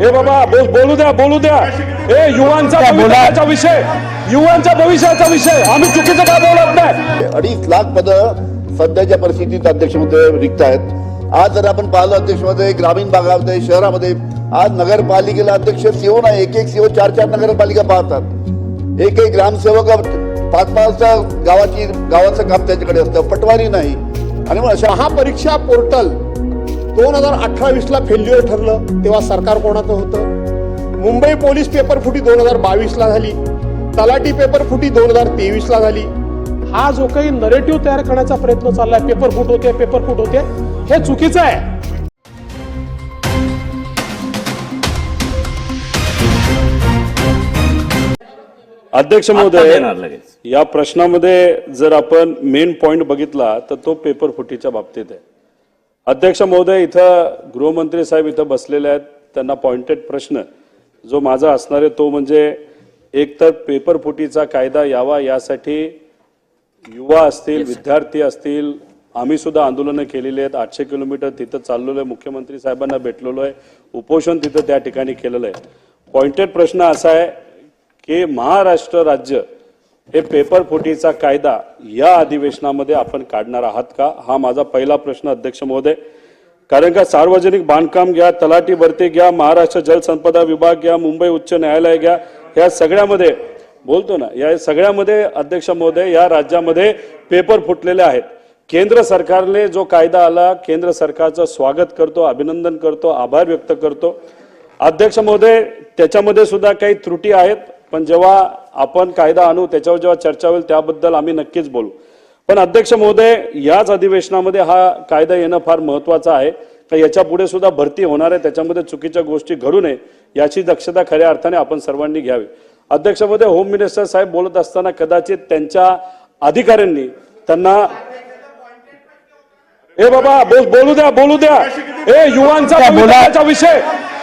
हे बाबा बोल बोलू द्या बोलू द्या. हे युवांचा. भविष्याचा विषय. युवांच्या भविष्याचा विषय. आम्ही चुकीचं काय बोलत नाही? अडीच लाख पद सध्याच्या परिस्थितीत अध्यक्षमध्ये रिक्त आहेत. आज जर आपण पाहिलं अध्यक्षमध्ये ग्रामीण भागामध्ये शहरामध्ये आज नगरपालिकेला अध्यक्ष सीओ नाही एक एक सीओ चार चार नगरपालिका पाहतात. एक एक ग्रामसेवक पाच पाच गावाची गावाचं काम त्याच्याकडे असतं पटवारी नाही. आणि मग अशा महापरीक्षा पोर्टल दोन हजार अठरा वीस ला फेल्युअर ठरलं तेव्हा सरकार कोणाचं होतं? मुंबई पोलीस पेपर फुटी दोन हजार बावीस ला झाली. तलाठी पेपर फुटी दोन हजार तेवीस ला झाली. हा जो काही नरेटिव्ह तयार करण्याचा प्रयत्न चाललाय पेपर फुट होते पेपर फुट होते हे चुकीचं आहे. अध्यक्ष महोदय या प्रश्नामध्ये जर आपण मेन पॉइंट बघितला तर तो पेपर फुटीच्या बाबतीत आहे. अध्यक्ष महोदय इथं गृहमंत्री साहेब इथं बसलेले आहेत. त्यांना पॉइंटेड प्रश्न. जो माझा असणार आहे तो म्हणजे एकतर पेपर फुटीचा कायदा यावा यासाठी युवा असतील विद्यार्थी असतील आम्ही सुद्धा आंदोलनं केलेली आहेत. आठशे किलोमीटर तिथं चाललेलो आहे. मुख्यमंत्री साहेबांना भेटलेलो आहे. उपोषण तिथं त्या ठिकाणी केलेलं आहे. पॉइंटेड प्रश्न असा आहे की महाराष्ट्र राज्य हे पेपर फुटीचा कायदा या अधिवेशनामध्ये आपण काढणार आहात का? हा माझा पहिला प्रश्न अध्यक्ष महोदय. कारण का सार्वजनिक बांधकाम घ्या तलाठी भरती घ्या महाराष्ट्र जलसंपदा विभाग घ्या मुंबई उच्च न्यायालय घ्या ह्या सगळ्यामध्ये बोलतो ना या सगळ्यामध्ये अध्यक्ष महोदय या राज्यामध्ये पेपर फुटलेले आहेत. केंद्र सरकारने जो कायदा आला केंद्र सरकारचं स्वागत करतो अभिनंदन करतो आभार व्यक्त करतो. अध्यक्ष महोदय त्याच्यामध्ये सुद्धा काही त्रुटी आहेत पण जेव्हा आपण कायदा आणू त्याच्यावर जेव्हा चर्चा होईल त्याबद्दल आम्ही नक्कीच बोलू. पण अध्यक्ष महोदय याच अधिवेशनामध्ये हा कायदा येणं फार महत्वाचं आहे. का याच्यापुढे सुद्धा भरती होणार आहे त्याच्यामध्ये चुकीच्या गोष्टी घडू नये याची दक्षता खऱ्या अर्थाने आपण सर्वांनी घ्यावी. अध्यक्ष महोदय होम मिनिस्टर साहेब बोलत असताना कदाचित त्यांच्या अधिकाऱ्यांनी त्यांना हे बाबा बोल बोलू द्या बोलू द्या. हे युवांचा विषय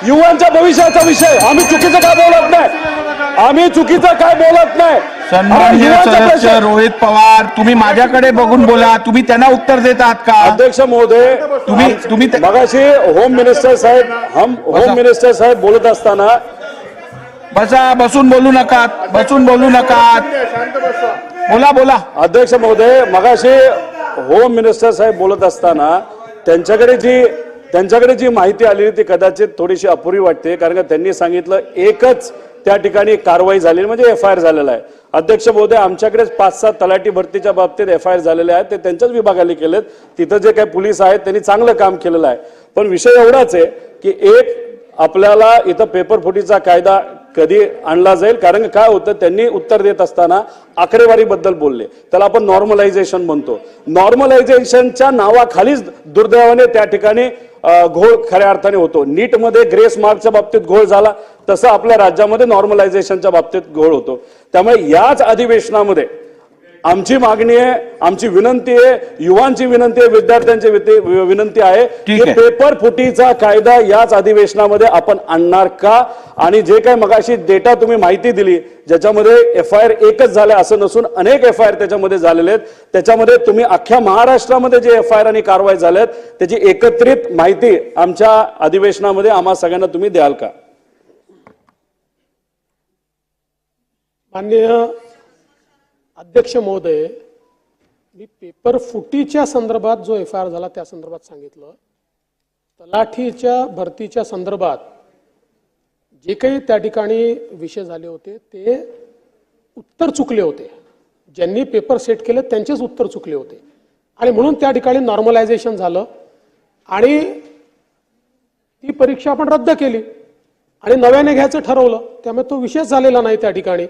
युवांच्या भविष्याचा विषय. आम्ही चुकीचं काय बोलत नाही. आम्ही चुकीचं काय बोलत नाही. सन्माननीय सदस्य रोहित पवार तुम्ही माझ्याकडे बघून बोला तुम्ही त्यांना उत्तर देत आहात का? अध्यक्ष महोदय तुम्ही तुम्ही मगाशी होम मिनिस्टर साहेब हम. होम मिनिस्टर साहेब बोलत असताना बसा बसून बोलू नका बसून बोलू नका. बोला बोला. अध्यक्ष महोदय मगाशी होम मिनिस्टर साहेब बोलत असताना त्यांच्याकडे जी त्यांच्याकडे जी माहिती आलेली ती कदाचित थोडीशी अपुरी वाटते कारण का त्यांनी सांगितलं एकच त्या ठिकाणी कारवाई झालेली म्हणजे एफ आय आर झालेला आहे. अध्यक्ष महोदय आमच्याकडेच पाच सात तलाठी भरतीच्या बाबतीत एफ आय आर झालेले आहेत ते त्यांच्याच विभागाने केलेत. तिथं जे काही पोलीस आहेत त्यांनी चांगलं काम केलेलं आहे. पण विषय एवढाच आहे की एक आपल्याला इथं पेपरफुटीचा कायदा कधी आणला जाईल? कारण काय होतं? त्यांनी उत्तर देत असताना आकडेवारीबद्दल बोलले. त्याला आपण नॉर्मलायझेशन म्हणतो. नॉर्मलायझेशनच्या नावाखालीच दुर्दैवाने त्या ठिकाणी घोळ खऱ्या अर्थाने होतो. नीटमध्ये ग्रेस मार्कच्या बाबतीत घोळ झाला तसं आपल्या राज्यामध्ये नॉर्मलायझेशनच्या बाबतीत घोळ होतो. त्यामुळे याच अधिवेशनामध्ये आमची मागणी आहे आमची विनंती आहे युवांची विनंती आहे विद्यार्थ्यांची विते- विनंती आहे की. पेपर फुटीचा कायदा याच अधिवेशनामध्ये आपण आणणार का? आणि जे काही मगाशी डेटा तुम्ही माहिती दिली ज्याच्यामध्ये एफ आय आर एकच झाले असं नसून अनेक एफ आय आर त्याच्यामध्ये झालेले आहेत. त्याच्यामध्ये तुम्ही अख्ख्या महाराष्ट्रामध्ये जे एफ आय आर आणि कारवाई झाल्यात त्याची एकत्रित माहिती आमच्या अधिवेशनामध्ये आम्हा सगळ्यांना तुम्ही द्याल का? माननीय अध्यक्ष महोदय मी पेपर फुटीच्या संदर्भात जो एफ आय आर झाला त्या संदर्भात सांगितलं. तलाठीच्या भरतीच्या संदर्भात जे काही त्या ठिकाणी विषय झाले होते ते उत्तर चुकले होते. ज्यांनी पेपर सेट केले त्यांचेच उत्तर चुकले होते. आणि म्हणून त्या ठिकाणी नॉर्मलायझेशन झालं. आणि ती परीक्षा आपण रद्द केली. आणि नव्याने घ्यायचं ठरवलं. त्यामुळे तो विषयच झालेला नाही त्या ठिकाणी.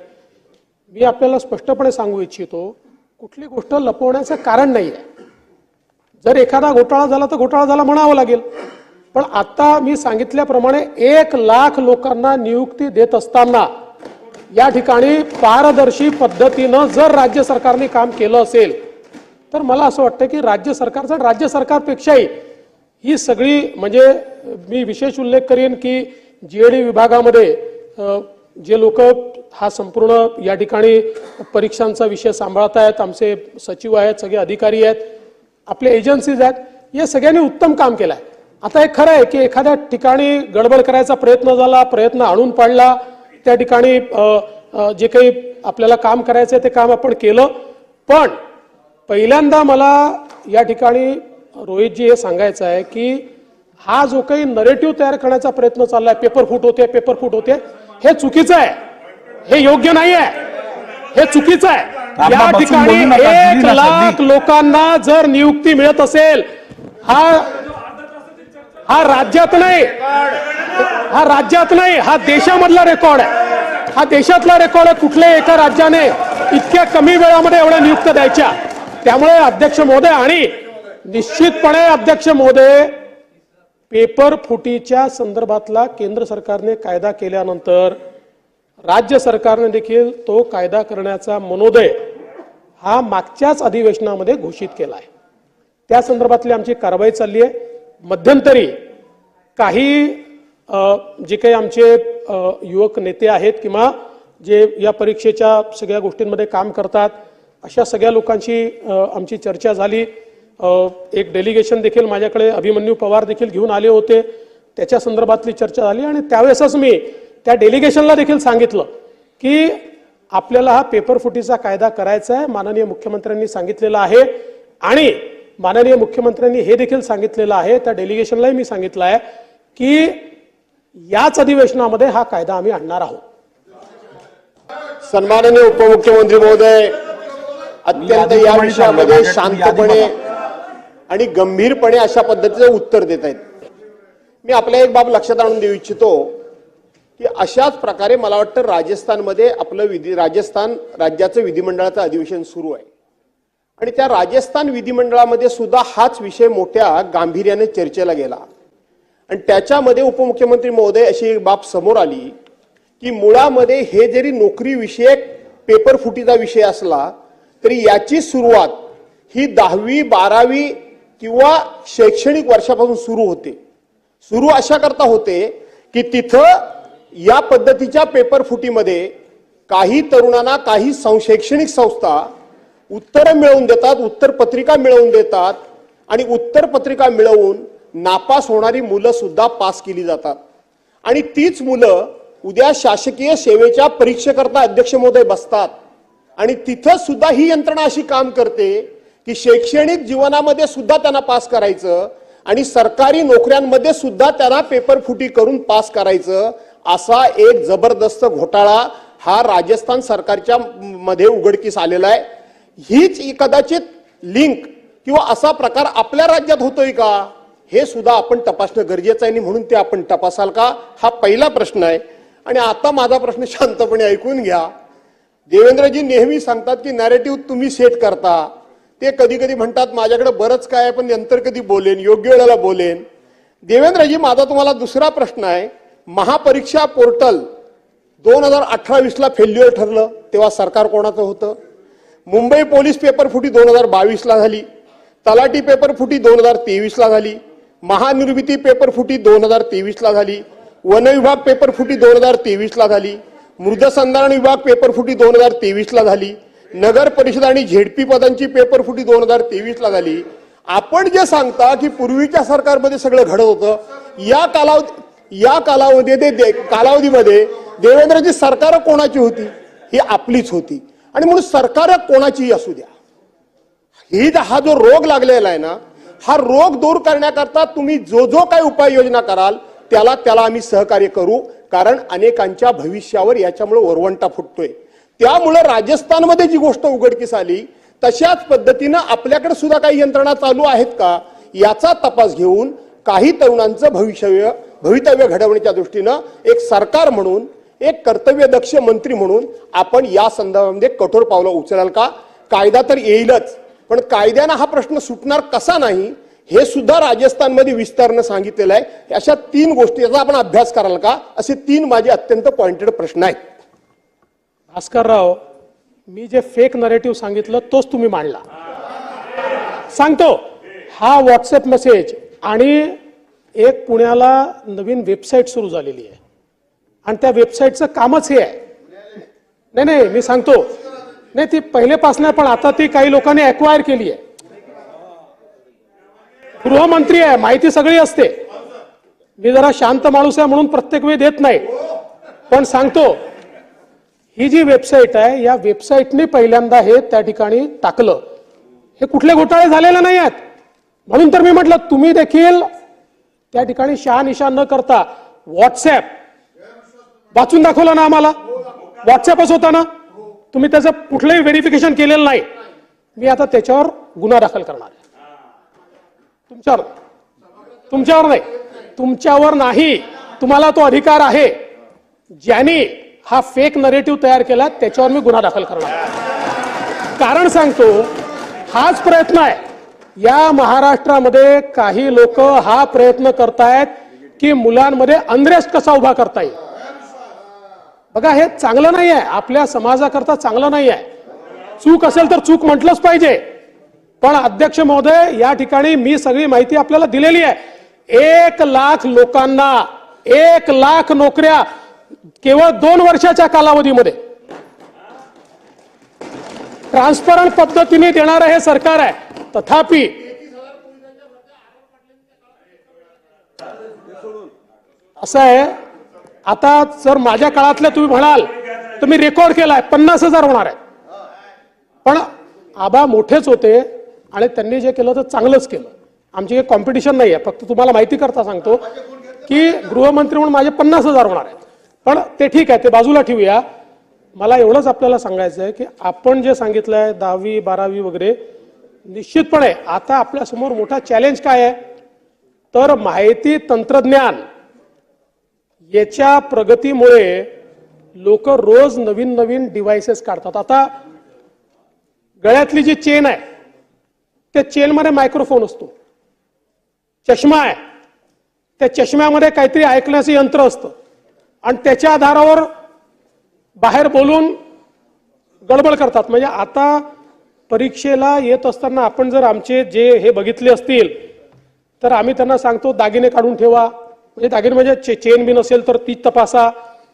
मी आपल्याला स्पष्टपणे सांगू इच्छितो कुठली गोष्ट लपवण्याचं कारण नाही. आहे जर एखादा घोटाळा झाला तर घोटाळा झाला म्हणावं लागेल. पण आता मी सांगितल्याप्रमाणे एक लाख लोकांना नियुक्ती देत असताना या ठिकाणी पारदर्शी पद्धतीनं जर राज्य सरकारने काम केलं असेल तर मला असं वाटतं की राज्य सरकारचं राज्य सरकारपेक्षाही ही सगळी म्हणजे मी विशेष उल्लेख करेन की जीएडी विभागामध्ये जे लोक हा संपूर्ण या ठिकाणी परीक्षांचा विषय सांभाळत आहेत आमचे सचिव आहेत सगळे अधिकारी आहेत आपले एजन्सीज आहेत या सगळ्यांनी उत्तम काम केलं आहे आता हे खरं आहे की एखाद्या ठिकाणी गडबड करायचा प्रयत्न झाला प्रयत्न आणून पाडला त्या ठिकाणी जे काही आपल्याला काम करायचं आहे ते काम आपण केलं. पण पहिल्यांदा मला या ठिकाणी रोहितजी हे सांगायचं आहे की हा जो काही नरेटिव्ह तयार करण्याचा प्रयत्न चाललाय पेपर फुट होते पेपर फुट होते हे चुकीचं आहे. हे योग्य नाही आहे हे चुकीचं आहे. या ठिकाणी एक लाख. लोकांना जर नियुक्ती मिळत असेल हा हा राज्यात नाही. हा राज्यात नाही. हा देशामधला रेकॉर्ड आहे. हा देशातला रेकॉर्ड आहे कुठल्याही एका राज्याने इतक्या कमी वेळामध्ये एवढ्या नियुक्त द्यायच्या. त्यामुळे अध्यक्ष महोदय आणि निश्चितपणे अध्यक्ष महोदय पेपर फुटीच्या संदर्भातला केंद्र सरकारने कायदा केल्यानंतर राज्य सरकारने देखील तो कायदा करण्याचा मनोदय हा मागच्याच अधिवेशनामध्ये घोषित केला आहे. त्या संदर्भातली आमची कारवाई चालली आहे. मध्यंतरी काही जे काही आमचे युवक नेते आहेत किंवा जे या परीक्षेच्या सगळ्या गोष्टींमध्ये काम करतात अशा सगळ्या लोकांशी आमची चर्चा झाली. एक डेलिगेशन देखील माझ्याकडे अभिमन्यू पवार देखील घेऊन आले होते. त्याच्या संदर्भातली चर्चा झाली आणि त्यावेळेसच मी त्या डेलिगेशनला देखील सांगितलं की आपल्याला हा पेपर फुटीचा कायदा करायचा आहे. माननीय मुख्यमंत्र्यांनी सांगितलेलं आहे आणि माननीय मुख्यमंत्र्यांनी हे देखील सांगितलेलं आहे त्या डेलिगेशनलाही मी सांगितलं आहे की याच अधिवेशनामध्ये हा कायदा आम्ही आणणार आहोत. सन्माननीय उपमुख्यमंत्री महोदय अत्यंत या विषयामध्ये शांतपणे आणि गंभीरपणे अशा पद्धतीचं उत्तर देत आहेत. मी आपल्या एक बाब लक्षात आणून देऊ इच्छितो की अशाच प्रकारे मला वाटतं राजस्थानमध्ये आपलं विधी राजस्थान राज्याचं विधिमंडळाचं अधिवेशन सुरू आहे. आणि त्या राजस्थान विधिमंडळामध्ये सुद्धा हाच विषय मोठ्या गांभीर्याने चर्चेला गेला. आणि त्याच्यामध्ये उपमुख्यमंत्री महोदय अशी एक बाब समोर आली की मुळामध्ये हे जरी नोकरीविषयक पेपर फुटीचा विषय असला तरी याची सुरुवात ही दहावी बारावी किंवा शैक्षणिक वर्षापासून सुरू होते. सुरू अशा करता होते की तिथं या पद्धतीच्या पेपर फुटीमध्ये काही तरुणांना काही सं- शैक्षणिक संस्था उत्तरं मिळवून देतात उत्तर पत्रिका मिळवून देतात आणि उत्तर पत्रिका मिळवून नापास होणारी मुलं सुद्धा पास केली जातात. आणि तीच मुलं उद्या शासकीय सेवेच्या परीक्षेकरता अध्यक्ष महोदय बसतात. आणि तिथं सुद्धा ही यंत्रणा अशी काम करते की शैक्षणिक जीवनामध्ये सुद्धा त्यांना पास करायचं आणि सरकारी नोकऱ्यांमध्ये सुद्धा त्यांना पेपर फुटी करून पास करायचं असा एक जबरदस्त घोटाळा हा राजस्थान सरकारच्या मध्ये उघडकीस आलेला आहे. हीच कदाचित लिंक किंवा असा प्रकार आपल्या राज्यात होतोय का? हे सुद्धा आपण तपासणं गरजेचं आहे आणि म्हणून ते आपण तपासाल का? हा पहिला प्रश्न आहे. आणि आता माझा प्रश्न शांतपणे ऐकून घ्या. देवेंद्रजी नेहमी सांगतात की नॅरेटिव्ह तुम्ही सेट करता. ते कधी कधी म्हणतात माझ्याकडे बरंच काय आहे पण नंतर कधी बोलेन योग्य वेळेला बोलेन. देवेंद्रजी माझा तुम्हाला दुसरा प्रश्न आहे. महापरीक्षा पोर्टल दोन हजार अठरा वीसला फेल्युअर ठरलं तेव्हा सरकार कोणाचं होतं? मुंबई पोलीस पेपर फुटी दोन हजार बावीसला झाली. तलाठी पेपर फुटी दोन हजार तेवीसला झाली. महानिर्मिती पेपर फुटी दोन हजार तेवीसला झाली. वनविभाग पेपर फुटी दोन हजार तेवीसला झाली. मृदसंधारण विभाग पेपर फुटी दोन हजार तेवीसला झाली. नगर परिषद आणि झेडपी पदांची पेपर फुटी दोन हजार तेवीसला झाली. आपण जे सांगता की पूर्वीच्या सरकारमध्ये सगळं घडत होतं या कालावधी या कालावधी दे- दे- कालावधीमध्ये देवेंद्रजी सरकार कोणाची होती? ही आपलीच होती. आणि म्हणून सरकार कोणाचीही असू द्या. ही हा जो रोग लागलेला आहे ना हा रोग दूर करण्याकरता तुम्ही जो जो काही उपाययोजना कराल त्याला त्याला आम्ही सहकार्य करू कारण अनेकांच्या भविष्यावर याच्यामुळे वरवंटा फुटतोय. त्यामुळं राजस्थानमध्ये जी गोष्ट उघडकीस आली तशाच पद्धतीनं आपल्याकडे सुद्धा काही यंत्रणा चालू आहेत का याचा तपास घेऊन काही तरुणांचं भविष्य भवितव्य घडवण्याच्या दृष्टीनं एक सरकार म्हणून एक कर्तव्यदक्ष मंत्री म्हणून आपण या संदर्भामध्ये कठोर पावलं उचलाल का? कायदा तर येईलच पण कायद्यानं हा प्रश्न सुटणार कसा नाही हे सुद्धा राजस्थानमध्ये विस्तारनं सांगितलेलं आहे. अशा तीन गोष्टी याचा आपण अभ्यास कराल का? असे तीन माझे अत्यंत पॉइंटेड प्रश्न आहेत. भास्करराव मी जे फेक नरेटिव्ह सांगितलं तोच तुम्ही मांडला. सांगतो हा व्हॉट्सअप मेसेज आणि एक पुण्याला नवीन वेबसाईट सुरू झालेली आहे. आणि त्या वेबसाईटचं कामच हे आहे. नाही नाही मी सांगतो. नाही ती पहिलेपासून पण आता ती काही लोकांनी अक्वायर केली आहे. गृहमंत्री आहे माहिती सगळी असते. मी जरा शांत माणूस आहे म्हणून प्रत्येक वेळी देत नाही. पण सांगतो ही जी वेबसाईट आहे या वेबसाईटने पहिल्यांदा हे त्या ठिकाणी टाकलं. हे कुठले घोटाळे झालेले नाही आहेत. म्हणून तर मी म्हटलं तुम्ही देखील त्या ठिकाणी शहानिशा न करता व्हॉट्सॲप वाचून दाखवलं ना आम्हाला? व्हॉट्सॲपच होता ना? तुम्ही त्याचं कुठलंही व्हेरिफिकेशन केलेलं नाही. मी आता त्याच्यावर गुन्हा दाखल करणार आहे. तुमच्यावर तुमच्यावर नाही. तुमच्यावर नाही. तुम्हाला तो अधिकार आहे. ज्यांनी हा फेक नरेटिव्ह तयार केला त्याच्यावर मी गुन्हा दाखल करणार. कारण सांगतो हाच प्रयत्न आहे. या महाराष्ट्रामध्ये काही लोक हा प्रयत्न करतायत की मुलांमध्ये अनरेस्ट कसा उभा करता येईल. बघा हे चांगलं नाही आहे. आपल्या समाजाकरता चांगलं नाही आहे. चूक असेल तर चूक म्हटलंच पाहिजे. पण अध्यक्ष महोदय या ठिकाणी मी सगळी माहिती आपल्याला दिलेली आहे. एक लाख लोकांना एक लाख नोकऱ्या केवळ दोन वर्षाच्या कालावधीमध्ये. ट्रान्सपरंट पद्धतीने देणारं हे सरकार आहे. तथापि असं आहे आता जर माझ्या काळातल्या तुम्ही म्हणाल तर मी रेकॉर्ड केलाय पन्नास हजार होणार आहे. पण आबा मोठेच होते आणि त्यांनी जे केलं तर चांगलंच केलं. आमची काही कॉम्पिटिशन नाही आहे फक्त तुम्हाला माहिती करता सांगतो की गृहमंत्री म्हणून माझे पन्नास हजार होणार आहेत. पण ते ठीक आहे ते बाजूला ठेवूया. मला एवढंच आपल्याला सांगायचं आहे की आपण जे सांगितलं आहे दहावी बारावी वगैरे निश्चितपणे आता आपल्यासमोर मोठा चॅलेंज काय आहे? तर माहिती तंत्रज्ञान. याच्या प्रगतीमुळे लोक रोज नवीन नवीन डिव्हाइसेस काढतात. आता गळ्यातली जी चेन आहे त्या चेनमध्ये मायक्रोफोन असतो. चष्मा आहे. त्या चष्म्यामध्ये काहीतरी ऐकण्याचं यंत्र असतं. आणि त्याच्या आधारावर बाहेर बोलून गडबड करतात. म्हणजे आता परीक्षेला येत असताना आपण जर आमचे जे हे बघितले असतील तर आम्ही त्यांना सांगतो दागिने काढून ठेवा. म्हणजे दागिने म्हणजे चे चेन बिन असेल तर ती तपासा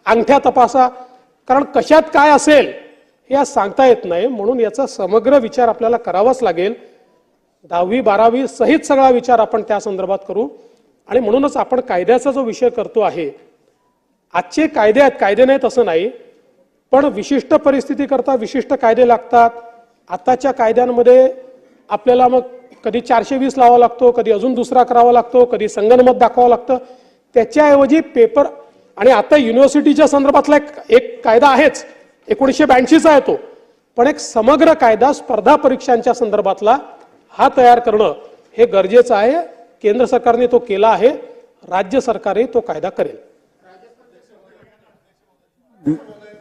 अंगठ्या तपासा. कारण कशात काय असेल हे आज सांगता येत नाही. म्हणून याचा समग्र विचार आपल्याला करावाच लागेल. दहावी बारावी सहित सगळा विचार आपण त्या संदर्भात करू. आणि म्हणूनच आपण कायद्याचा जो विषय करतो आहे आजचे कायदे आहेत कायदे नाहीत असं नाही पण विशिष्ट परिस्थिती करता विशिष्ट कायदे लागतात. आताच्या कायद्यांमध्ये आपल्याला मग कधी चारशे वीस लावा लागतो कधी अजून दुसरा करावा लागतो कधी संगणमत दाखवावं लागतं. त्याच्याऐवजी पेपर आणि आता युनिव्हर्सिटीच्या संदर्भातला एक एक कायदा आहेच एकोणीसशे ब्याऐंशीचा आहे तो. पण एक समग्र कायदा स्पर्धा परीक्षांच्या संदर्भातला हा तयार करणं हे गरजेचं आहे. केंद्र सरकारने तो केला आहे राज्य सरकारही तो कायदा करेल.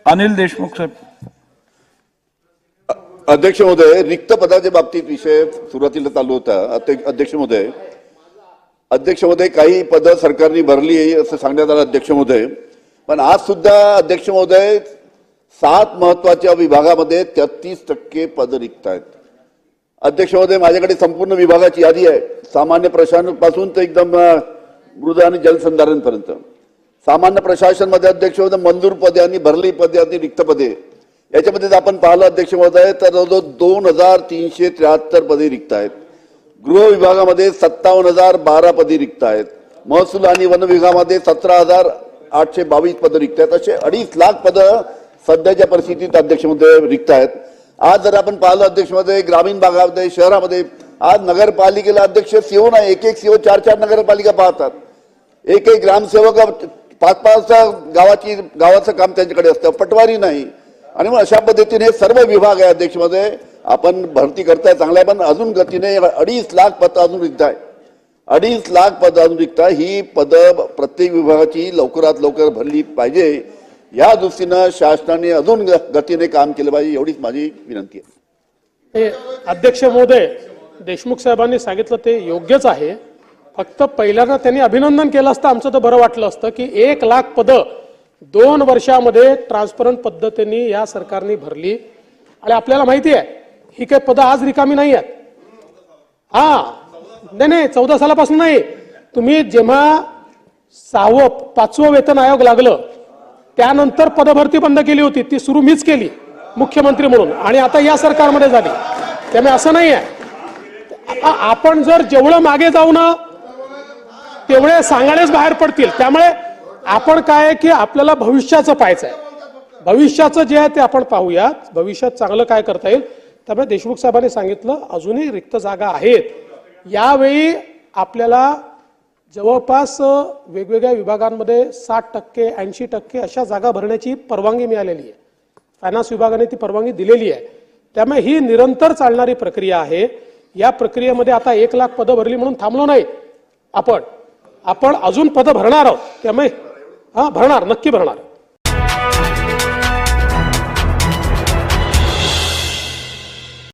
अनिल देशमुख साहेब अध्यक्ष महोदय रिक्त पदाच्या बाबतीत विषय सुरुवातीला चालू होता. अध्यक्ष महोदय अध्यक्ष महोदय काही पदं सरकारने भरली असं सांगण्यात आलं अध्यक्ष महोदय. पण आज सुद्धा अध्यक्ष महोदय सात महत्त्वाच्या विभागामध्ये तेहतीस टक्के पद रिक्त आहेत. अध्यक्ष महोदय माझ्याकडे संपूर्ण विभागाची यादी आहे. सामान्य प्रशासनापासून ते एकदम अं, मृद आणि जलसंधारणपर्यंत. सामान्य प्रशासनमध्ये अध्यक्ष महोदय मंजूर पदे आणि भरली पदे आणि रिक्त पदे. याच्यामध्ये जर आपण पाहिलं अध्यक्ष महोदय तर जवळजवळ दोन हजार तीनशे त्र्याहत्तर पदे रिक्त आहेत. गृह विभागामध्ये सत्तावन्न हजार बारा पदे रिक्त आहेत. महसूल आणि वन विभागामध्ये सतरा हजार आठशे बावीस पदं रिक्त आहेत. असे अडीच लाख पदं सध्याच्या परिस्थितीत अध्यक्ष महोदय रिक्त आहेत. आज जर आपण पाहिलं अध्यक्ष महोदय ग्रामीण भागामध्ये शहरामध्ये आज नगरपालिकेला अध्यक्ष सीओ नाही एक एक सीओ चार चार नगरपालिका पाहतात. एक एक ग्रामसेवक पाच पाच गावाची गावाचं काम त्यांच्याकडे असतं पटवारी नाही. आणि मग अशा पद्धतीने सर्व विभाग आहे अध्यक्षमध्ये. आपण भरती करताय चांगल्या पण अजून गतीने अडीच लाख पद अजून रिक्त आहे अडीच लाख पद अजून रिक्त आहे. ही पदं प्रत्येक विभागाची लवकरात लवकर भरली पाहिजे. या दृष्टीनं शासनाने अजून ग- गतीने काम केलं पाहिजे एवढीच माझी विनंती आहे. हे अध्यक्ष महोदय देशमुख साहेबांनी सांगितलं ते योग्यच आहे. फक्त पहिल्यांदा त्यांनी अभिनंदन केलं असतं. आमचं तर बरं वाटलं असतं की एक लाख पदं दोन वर्षामध्ये ट्रान्सपरंट पद्धतीने या सरकारने भरली. आणि आपल्याला माहिती आहे ही काही पदं आज रिकामी नाही आहेत. हा नाही नाही चौदा सालापासून नाही. तुम्ही जेव्हा सहावं पाचवं वेतन आयोग लागलं त्यानंतर पदभरती बंद केली होती. ती सुरू मीच केली मुख्यमंत्री म्हणून. आणि आता या सरकारमध्ये झाली. त्यामुळे असं नाही आहे. आपण जर जेवढं मागे जाऊ ना तेवढे सांगाडेच बाहेर पडतील. त्यामुळे आपण काय आहे की आपल्याला भविष्याचं पाहायचं आहे. भविष्याचं जे आहे ते आपण पाहूयात. भविष्यात चांगलं काय करता येईल? त्यामुळे देशमुख साहेबांनी सांगितलं अजूनही रिक्त जागा आहेत. यावेळी आपल्याला जवळपास वेगवेगळ्या विभागांमध्ये साठ टक्के ऐंशी टक्के अशा जागा भरण्याची परवानगी मिळालेली आहे. फायनान्स विभागाने ती परवानगी दिलेली आहे. त्यामुळे ही निरंतर चालणारी प्रक्रिया आहे. या प्रक्रियेमध्ये आता एक लाख पदं भरली म्हणून थांबलो नाही आपण. आपण अजून पदं भरणार आहोत. त्यामुळे हा भरणार नक्की भरणार.